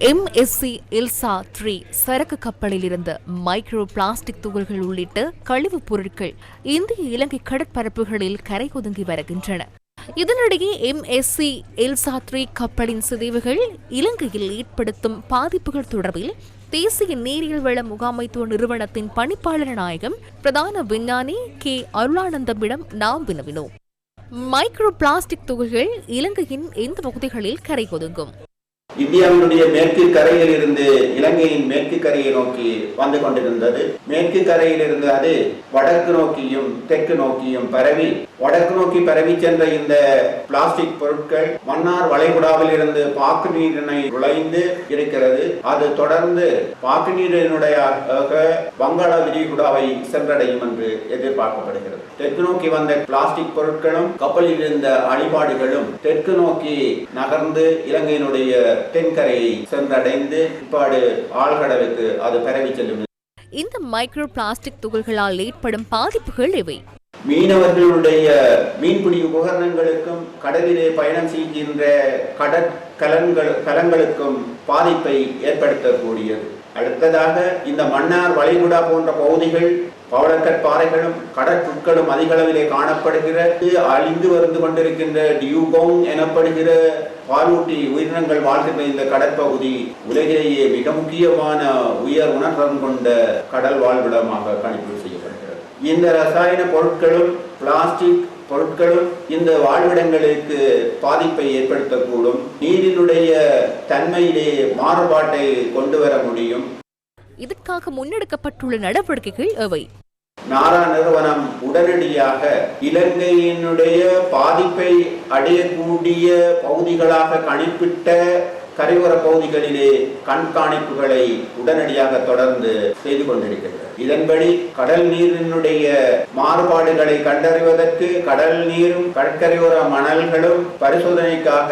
MSc இல்சா three சரக்கு கப்பலில் இருந்த மைக்ரோ பிளாஸ்டிக் துகள்கள் உள்ளிட்ட கழிவுப் பொருட்கள் இந்திய இலங்கை கடற்பரப்புகளில் கரை ஒதுங்கி வருகின்றன. இதனிடையே எம்எஸ்சி எல்சா த்ரீ கப்பலின் சிதைவுகள் இலங்கையில் ஏற்படுத்தும் பாதிப்புகள் தொடர்பில் தேசிய நீரியல் வள முகாமைத்துவ நிறுவனத்தின் பணிப்பாளர் நாயகம் பிரதான விஞ்ஞானி கே அருளானந்தமிடம் நாம் வினவினோம். மைக்ரோ பிளாஸ்டிக் துகள்கள் இலங்கையின் எந்த பகுதிகளில் கரை ஒதுங்கும்? இந்தியாவினுடைய மேற்கு கரையில் இருந்து இலங்கையின் மேற்கு கரையை நோக்கி வந்து கொண்டிருந்தது. மேற்கு கரையில் இருந்து அது வடக்கு நோக்கியும் தெற்கு நோக்கியும் பரவி வடக்கு நோக்கி பரவி சென்ற இந்த பிளாஸ்டிக் பொருட்கள் மன்னார் வளைகுடாவில் இருந்து பாக்கு நீரினை நுழைந்து இருக்கிறது. அது தொடர்ந்து பாக்கு நீரினுடைய வங்காள விரிகுடாவை சென்றடையும் என்று எதிர்பார்க்கப்படுகிறது. தெற்கு நோக்கி வந்த பிளாஸ்டிக் பொருட்களும் கப்பலில் இருந்த அடிபாடுகளும் தெற்கு நோக்கி நகர்ந்து இலங்கையினுடைய தென்கரையை சென்றடைந்து இப்பாடு ஆழ்கடலுக்கு அது பரவி செல்லும். இந்த மைக்ரோ பிளாஸ்டிக் துகள்களால் ஏற்படும் பாதிப்புகள் எவை மீனவர்களுடைய மீன்பிடி உபகரணங்களுக்கும் கடலிலே பயணம் செய்கின்ற கடற்கலன்கள் கலங்களுக்கும் பாதிப்பை ஏற்படுத்தக்கூடியது. அடுத்ததாக இந்த மன்னார் வளைகுடா போன்ற பகுதிகள் பவளக்கட் பாறைகளும் கடற்புட்களும் அதிக அளவிலே காணப்படுகிறது அழிந்து வந்து கொண்டிருக்கின்ற டியூகோங் எனப்படுகிற பாலூட்டி உயிரினங்கள் வாழ்கின்ற இந்த கடற்பகுதி உலகிலேயே மிக முக்கியமான உயர் உணர்வம் கொண்ட கடல் வாழ்விடமாக கணிப்பு செய்யப்படுகிறது. இந்த ரசாயன பொருட்களும் பிளாஸ்டிக் பொருட்களும் இந்த வாழ்விடங்களுக்கு பாதிப்பை ஏற்படுத்தக்கூடும். நீரினுடைய தன்மையிலே மாறுபாட்டை கொண்டு வர முடியும். இதற்காக முன்னெடுக்கப்பட்டுள்ள நடவடிக்கைகள் எவை? நாரா நிறுவனம் உடனடியாக இலங்கையினுடைய பாதிப்பை அடையக்கூடிய பகுதிகளாக கணிப்பிட்ட கரையோர பகுதிகளிலே கண்காணிப்புகளை உடனடியாக தொடர்ந்து செய்து கொண்டிருக்கிறது இதன்படி கடல் நீரினுடைய மாறுபாடுகளை கண்டறிவதற்கு கடல் நீரும் கடற்கரையோர மணல்களும் பரிசோதனைக்காக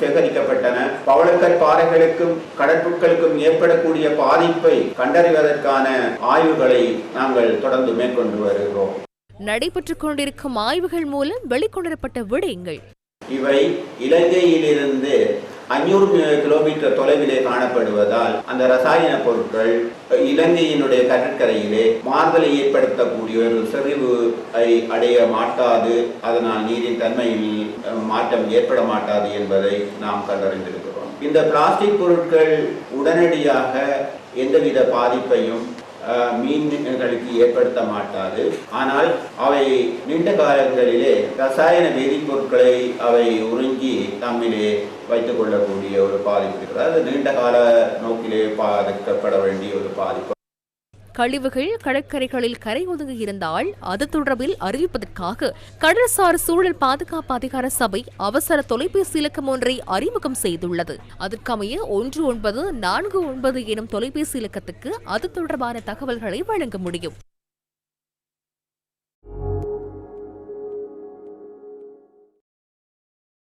சேகரிக்கப்பட்டன. பவளக்கற் பாறைகளுக்கும் கடற்புட்களுக்கும் ஏற்படக்கூடிய பாதிப்பை கண்டறிவதற்கான ஆய்வுகளை நாங்கள் தொடர்ந்து மேற்கொண்டு வருகிறோம். நடைபெற்றுக் கொண்டிருக்கும் ஆய்வுகள் மூலம் வெளிக்கொணரப்பட்ட விடயங்கள். இவை இலங்கையிலிருந்து அஞ்சூறு கிலோமீட்டர் தொலைவிலே காணப்படுவதால் அந்த ரசாயன பொருட்கள் இலங்கையினுடைய கடற்கரையிலே மாறுதலை ஏற்படுத்தக்கூடிய ஒரு செறிவு அடைய மாட்டாது. அதனால் நீரின் தன்மையில் மாற்றம் ஏற்பட மாட்டாது என்பதை நாம் கண்டறிந்திருக்கிறோம். இந்த பிளாஸ்டிக் பொருட்கள் உடனடியாக எந்தவித பாதிப்பையும் மீன்களுக்கு ஏற்படுத்த மாட்டாது. ஆனால் அவை நீண்ட காலங்களிலே ரசாயன வேதிப்பொருட்களை அவை உறிஞ்சி தம்மிலே வைத்துக் கொள்ளக்கூடிய ஒரு பாதிப்பு இருக்கிறது. அது நீண்ட கால நோக்கிலே பாதிக்கப்பட வேண்டிய ஒரு பாதிப்பு. கழிவுகள் கடற்கரைகளில் கரை ஒதுங்கி இருந்தால் அது தொடர்பில் அறிவிப்பதற்காக கடல்சார் சூழல் பாதுகாப்பு அதிகார சபை அவசர தொலைபேசி இலக்கம் ஒன்றை அறிமுகம் செய்துள்ளது. அதற்கமைய ஒன்று ஒன்பது நான்கு ஒன்பது எனும் தொலைபேசி இலக்கத்துக்கு அது தொடர்பான தகவல்களை வழங்க முடியும்.